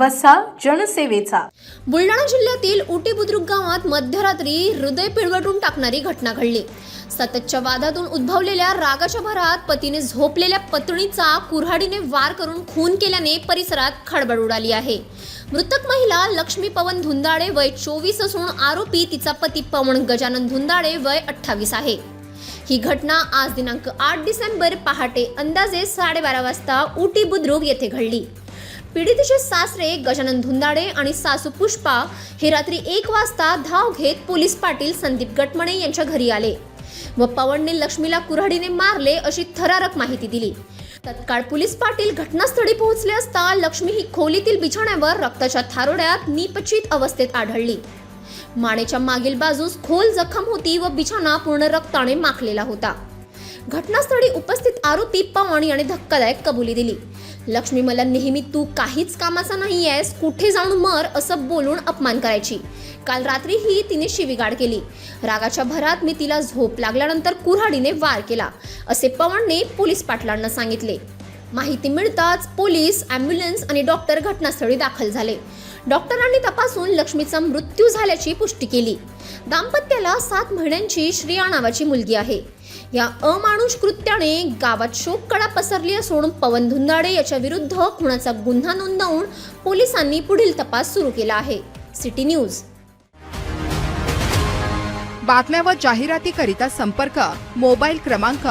वसा जनसेवेचा. बुलढाणा जिल्ह्यातील उटी बुद्रुक गावात मध्यरात्री हृदय पिळवटून टाकणारी घटना घडली. सततच्या वादातून उद्भवलेल्या रागाच्या भरात पतीने झोपलेल्या पत्नीचा कुऱ्हाडीने वार करून खून केल्याने परिसरात खळबळ उडाली आहे. मृतक महिला लक्ष्मी पवन धुंदाळे वय चोवीस असून आरोपी तिचा पती पवन गजानन धुंदाळे वय अठ्ठावीस आहे. ही घटना आज दिनांक आठ डिसेंबर पहाटे अंदाजे साडेबारा वाजता उटी बुद्रुक येथे घडली. पीडितेचे सासरे गजानन धुंदाडे आणि सासू पुष्पा हे रात्री एक वाजता धाव घेत पोलीस पाटील संदीप गटमणे यांच्या घरी आले व पवनने लक्ष्मीला कुऱ्हाडीने मारले अशी थरारक माहिती दिली. तत्काळ पोलीस पाटील घटनास्थळी पोहोचले असता लक्ष्मी ही खोलीतील बिछाण्यावर रक्ताच्या थारोड्यात निपचित अवस्थेत आढळली. मानेच्या मागील बाजूस खोल जखम होती व बिछाना पूर्ण रक्ताने माखलेला होता. घटनास्थळी उपस्थित आरोपी पवन याने धक्कादायक कबुली दिली. लक्ष्मी मला नेहमी तू काहीच कामाचा नाही आहेस कुठे जाऊन मर असं बोलून अपमान करायची. काल रात्रीही तिने शिवीगाड केली. रागाच्या भरात मी तिला झोप लागल्यानंतर कुऱ्हाडीने वार केला. असे पवनने पोलीस पाटलांना सांगितले. माहिती मिळताच पोलीस ॲम्ब्युलन्स आणि डॉक्टर घटनास्थळी दाखल झाले. डॉक्टरांनी तपासून लक्ष्मीचा मृत्यू झाल्याची पुष्टी केली. दाम्पत्याला सात महिन्यांची श्रिया नावाची मुलगी आहे. या अमानुष कृत्याने गावात शोककळा पसरली असून पवन धुंदाडे याच्या विरुद्ध खुनाचा गुन्हा नोंदवून पोलिसांनी पुढील तपास सुरू केला आहे. City news. बातम्या व जाहिरातीकरिता संपर्क मोबाईल क्रमांक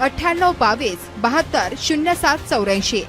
अठ्ठ्याण्णव बावीस बहात्तर शून्य सात चौऱ्याऐंशी.